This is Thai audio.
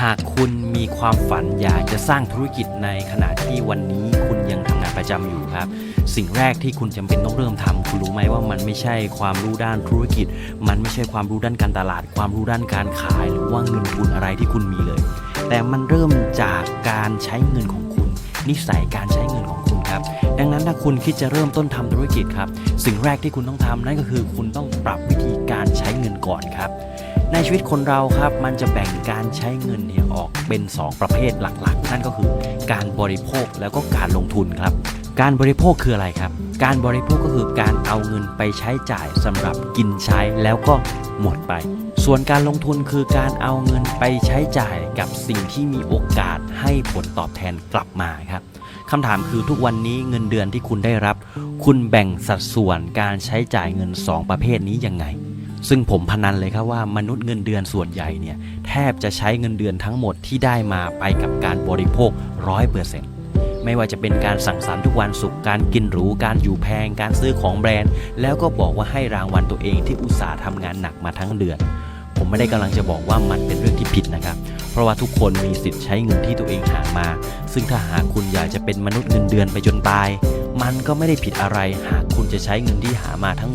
หากคุณมีความฝันอยากจะสร้างธุรกิจในขณะที่วันนี้คุณยังทำงานประจำอยู่ครับ สิ่งแรกที่คุณจำเป็นต้องเริ่มทำคุณรู้ไหมว่ามันไม่ใช่ความรู้ด้านธุรกิจ มันไม่ใช่ความรู้ด้านการตลาด ความรู้ด้านการขาย หรือว่าเงินทุนอะไรที่คุณมีเลย แต่มันเริ่มจากการใช้เงินของคุณ นิสัยการใช้เงินของคุณครับ ดังนั้นถ้าคุณคิดจะเริ่มต้นทำธุรกิจครับ สิ่งแรกที่คุณต้องทำนั่นก็คือ คุณต้องปรับวิธีการใช้เงิน ก่อนครับ ในชีวิตคนเราครับมันจะแบ่งการใช้เงินเนี่ยออกเป็น 2 ประเภทหลักๆ นั่นก็คือการบริโภคแล้วก็การลงทุนครับ การบริโภคคืออะไรครับ การบริโภคก็คือการเอาเงินไปใช้จ่ายสำหรับกินใช้แล้วก็หมดไป ส่วนการลงทุนคือการเอาเงินไปใช้จ่ายกับสิ่งที่มีโอกาสให้ผลตอบแทนกลับมาครับคำถามคือทุกวันนี้เงินเดือนที่คุณได้รับ คุณแบ่งสัดส่วนการใช้จ่ายเงิน 2 ประเภทนี้ยังไง ซึ่งผมพนันเลยครับว่ามนุษย์เงินเดือนส่วนใหญ่เนี่ยแทบจะใช้เงินเดือนทั้งหมดที่ได้มาไปกับการบริโภคร้อยเปอร์เซ็นต์ไม่ว่าจะเป็นการสั่งสรรค์ทุกวันสุขการกินหรู การอยู่แพง การซื้อของแบรนด์ แล้วก็บอกว่าให้รางวัลตัวเองที่อุตสาห์ทำงานหนักมาทั้งเดือน ผมไม่ได้กำลังจะบอกว่ามันเป็นเรื่องที่ผิดนะครับ เพราะว่าทุกคนมีสิทธิ์ใช้เงินที่ตัวเองหามา ซึ่งถ้าหากคุณอยากจะเป็นมนุษย์เงินเดือนไปจนตาย มันก็ไม่ได้ผิดอะไรหากคุณจะใช้เงินที่หามาทั้ง